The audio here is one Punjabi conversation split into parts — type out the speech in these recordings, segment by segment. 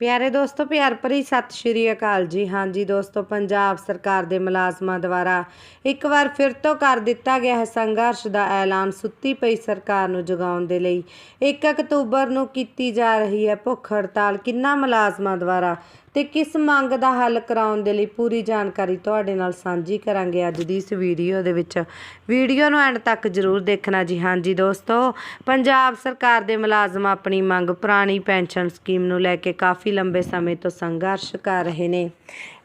ਪਿਆਰੇ ਦੋਸਤੋ, ਪਿਆਰ ਭਰੀ ਸਤਿ ਸ਼੍ਰੀ ਅਕਾਲ ਜੀ। ਹਾਂਜੀ ਦੋਸਤੋ, ਪੰਜਾਬ ਸਰਕਾਰ ਦੇ ਮੁਲਾਜ਼ਮਾਂ ਦੁਆਰਾ ਇੱਕ ਵਾਰ ਫਿਰ ਤੋਂ ਕਰ ਦਿੱਤਾ ਗਿਆ ਹੈ ਸੰਘਰਸ਼ ਦਾ ਐਲਾਨ। ਸੁੱਤੀ ਪਈ ਸਰਕਾਰ ਨੂੰ ਜਗਾਉਣ ਦੇ ਲਈ 1 ਅਕਤੂਬਰ ਨੂੰ ਕੀਤੀ ਜਾ ਰਹੀ ਹੈ ਭੁੱਖ ਹੜਤਾਲ ਕਿੰਨਾ ਮੁਲਾਜ਼ਮਾਂ ਦੁਆਰਾ ਤੇ ਕਿਸ ਮੰਗ ਦਾ ਹੱਲ ਕਰਾਉਣ ਦੇ ਲਈ ਪੂਰੀ ਜਾਣਕਾਰੀ ਤੁਹਾਡੇ ਨਾਲ ਸਾਂਝੀ ਕਰਾਂਗੇ ਅੱਜ ਦੀ ਇਸ ਵੀਡੀਓ ਦੇ ਵਿੱਚ। ਵੀਡੀਓ ਨੂੰ ਐਂਡ ਤੱਕ ਜ਼ਰੂਰ ਦੇਖਣਾ ਜੀ। ਹਾਂਜੀ ਦੋਸਤੋ, ਪੰਜਾਬ ਸਰਕਾਰ ਦੇ ਮੁਲਾਜ਼ਮ ਆਪਣੀ ਮੰਗ ਪੁਰਾਣੀ ਪੈਨਸ਼ਨ ਸਕੀਮ ਨੂੰ ਲੈ ਕੇ ਕਾਫੀ ਲੰਬੇ ਸਮੇਂ ਤੋਂ ਸੰਘਰਸ਼ ਕਰ ਰਹੇ ਨੇ।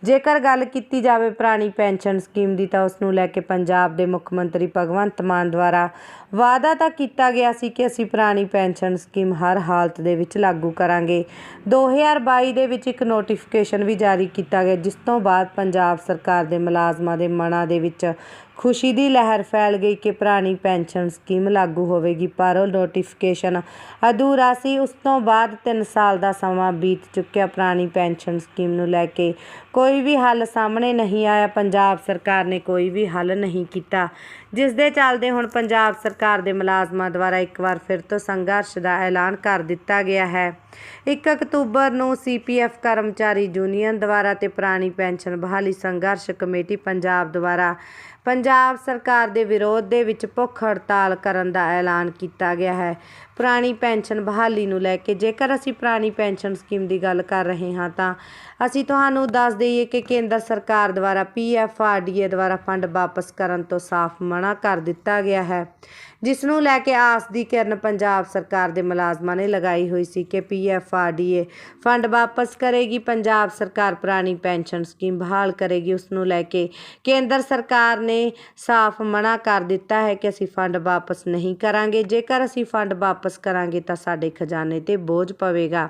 ਜੇਕਰ ਗੱਲ ਕੀਤੀ ਜਾਵੇ ਪੁਰਾਣੀ ਪੈਨਸ਼ਨ ਸਕੀਮ ਦੀ ਤਾਂ ਉਸ ਨੂੰ ਲੈ ਕੇ ਪੰਜਾਬ ਦੇ ਮੁੱਖ ਮੰਤਰੀ ਭਗਵੰਤ ਮਾਨ ਦੁਆਰਾ ਵਾਅਦਾ ਤਾਂ ਕੀਤਾ ਗਿਆ ਸੀ ਕਿ ਅਸੀਂ ਪੁਰਾਣੀ ਪੈਨਸ਼ਨ ਸਕੀਮ ਹਰ ਹਾਲਤ ਦੇ ਵਿੱਚ ਲਾਗੂ ਕਰਾਂਗੇ। 2022 ਦੇ ਵਿੱਚ ਇੱਕ ਨੋਟੀਫਿਕੇਸ਼ਨ ਵੀ ਜਾਰੀ ਕੀਤਾ ਗਿਆ, ਜਿਸ ਤੋਂ ਬਾਅਦ ਪੰਜਾਬ ਸਰਕਾਰ ਦੇ ਮੁਲਾਜ਼ਮਾਂ ਦੇ ਮਨਾਂ ਦੇ ਵਿੱਚ ਖੁਸ਼ੀ ਦੀ ਲਹਿਰ ਫੈਲ ਗਈ ਕਿ ਪੁਰਾਣੀ ਪੈਨਸ਼ਨ ਸਕੀਮ ਲਾਗੂ ਹੋਵੇਗੀ, ਪਰ ਉਹ ਨੋਟੀਫਿਕੇਸ਼ਨ ਅਧੂਰਾ ਸੀ। ਉਸ ਤੋਂ ਬਾਅਦ 3 ਸਾਲ ਦਾ ਸਮਾਂ ਬੀਤ ਚੁੱਕਿਆ ਪੁਰਾਣੀ ਪੈਨਸ਼ਨ ਸਕੀਮ ਨੂੰ ਲੈ ਕੇ। ਕੋਈ ਵੀ ਹੱਲ ਸਾਹਮਣੇ ਨਹੀਂ ਆਇਆ। ਪੰਜਾਬ ਸਰਕਾਰ ਨੇ ਕੋਈ ਵੀ ਹੱਲ ਨਹੀਂ ਕੀਤਾ। ਜਿਸ ਦੇ ਚੱਲਦੇ ਹੁਣ ਪੰਜਾਬ ਸਰਕਾਰ ਦੇ ਮੁਲਾਜ਼ਮਾਂ ਦੁਆਰਾ ਇੱਕ ਵਾਰ ਫਿਰ ਤੋਂ ਸੰਘਰਸ਼ ਦਾ ਐਲਾਨ ਕਰ ਦਿੱਤਾ ਗਿਆ ਹੈ। 1 ਅਕਤੂਬਰ ਨੂੰ ਸੀਪੀਐਫ ਕਰਮਚਾਰੀ ਯੂਨੀਅਨ ਦੁਆਰਾ ਤੇ ਪੁਰਾਣੀ ਪੈਨਸ਼ਨ ਬਹਾਲੀ ਸੰਘਰਸ਼ ਕਮੇਟੀ ਪੰਜਾਬ ਦੁਆਰਾ। ਪੰਜਾਬ ਪੰਜਾਬ ਸਰਕਾਰ ਦੇ ਵਿਰੋਧ ਦੇ ਵਿੱਚ ਭੁੱਖ ਹੜਤਾਲ ਕਰਨ ਦਾ ਐਲਾਨ ਕੀਤਾ ਗਿਆ ਹੈ। ਪੁਰਾਣੀ ਪੈਨਸ਼ਨ ਬਹਾਲੀ ਨੂੰ ਲੈ ਕੇ ਜੇਕਰ ਅਸੀਂ ਪੁਰਾਣੀ ਪੈਨਸ਼ਨ ਸਕੀਮ ਦੀ ਗੱਲ ਕਰ ਰਹੇ ਹਾਂ ਤਾਂ ਅਸੀਂ ਤੁਹਾਨੂੰ ਦੱਸ ਦਈਏ ਕਿ ਕੇਂਦਰ ਸਰਕਾਰ ਦੁਆਰਾ ਪੀਐਫਆਰਡੀਏ ਦੁਆਰਾ ਫੰਡ ਵਾਪਸ ਕਰਨ ਤੋਂ ਸਾਫ਼ ਮਨਾ ਕਰ ਦਿੱਤਾ ਗਿਆ ਹੈ। ਜਿਸ ਨੂੰ ਲੈ ਕੇ ਆਸ ਦੀ ਕਿਰਨ ਪੰਜਾਬ ਸਰਕਾਰ ਦੇ ਮੁਲਾਜ਼ਮਾਂ ਨੇ ਲਗਾਈ ਹੋਈ ਸੀ ਕਿ ਪੀਐਫਆਰਡੀਏ ਫੰਡ ਵਾਪਸ ਕਰੇਗੀ, ਪੰਜਾਬ ਸਰਕਾਰ ਪੁਰਾਣੀ ਪੈਨਸ਼ਨ ਸਕੀਮ ਬਹਾਲ ਕਰੇਗੀ ਉਸ ਨੂੰ ਲੈ ਕੇ ਕੇਂਦਰ ਸਰਕਾਰ ਨੇ ਸਾਫ਼ ਮਨਾ ਕਰ ਦਿੱਤਾ ਹੈ ਕਿ ਅਸੀਂ ਫੰਡ ਵਾਪਸ ਨਹੀਂ ਕਰਾਂਗੇ, ਜੇਕਰ ਅਸੀਂ ਫੰਡ ਵਾਪਸ ਕਰਾਂਗੇ ਤਾਂ ਸਾਡੇ ਖਜ਼ਾਨੇ ਤੇ ਬੋਝ ਪਵੇਗਾ।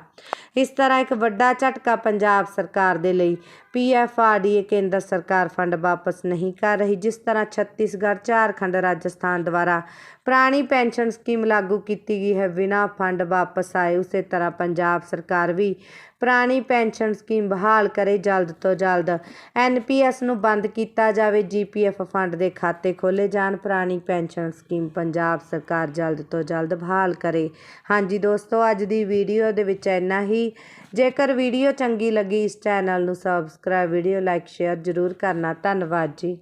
ਇਸ ਤਰ੍ਹਾਂ ਇੱਕ ਵੱਡਾ ਝਟਕਾ ਪੰਜਾਬ ਸਰਕਾਰ ਦੇ ਲਈ ਪੀਐਫਆਰਡੀਏ ਕੇਂਦਰ ਸਰਕਾਰ ਫੰਡ ਵਾਪਸ ਨਹੀਂ ਕਰ ਰਹੀ, ਜਿਸ ਤਰ੍ਹਾਂ ਛੱਤੀਸਗੜ੍ਹ, ਝਾਰਖੰਡ, ਰਾਜਸਥਾਨ ਦੁਆਰਾ ਪੁਰਾਣੀ ਪੈਨਸ਼ਨ ਸਕੀਮ ਲਾਗੂ ਕੀਤੀ ਗਈ ਹੈ। ਬਿਨਾਂ ਫੰਡ ਵਾਪਸ ਆਏ ਉਸੇ ਤਰ੍ਹਾਂ ਪੰਜਾਬ ਸਰਕਾਰ ਵੀ ਪੁਰਾਣੀ ਪੈਨਸ਼ਨ ਸਕੀਮ ਬਹਾਲ ਕਰੇ ਜਲਦ ਤੋਂ ਜਲਦ। ਐਨਪੀਐਸ ਨੂੰ ਬੰਦ ਕੀਤਾ ਜਾਵੇ ਜੀਪੀਐਫ ਫੰਡ ਦੇ ਖਾਤੇ ਖੋਲੇ ਜਾਣ, ਪੁਰਾਣੀ ਪੈਨਸ਼ਨ ਸਕੀਮ ਪੰਜਾਬ ਸਰਕਾਰ ਜਲਦ ਤੋਂ ਜਲਦ ਬਹਾਲ ਕਰੇ। ਹਾਂਜੀ ਦੋਸਤੋ, ਅੱਜ ਦੀ ਵੀਡੀਓ ਦੇ ਵਿੱਚ ਇੰਨਾ ਹੀ। ਜੇਕਰ ਵੀਡੀਓ ਚੰਗੀ ਲੱਗੀ, ਇਸ ਚੈਨਲ ਨੂੰ ਸਬਸਕ੍ਰਾਈਬ ਵੀਡੀਓ ਲਾਈਕ ਸ਼ੇਅਰ ਜ਼ਰੂਰ ਕਰਨਾ। ਧੰਨਵਾਦ ਜੀ।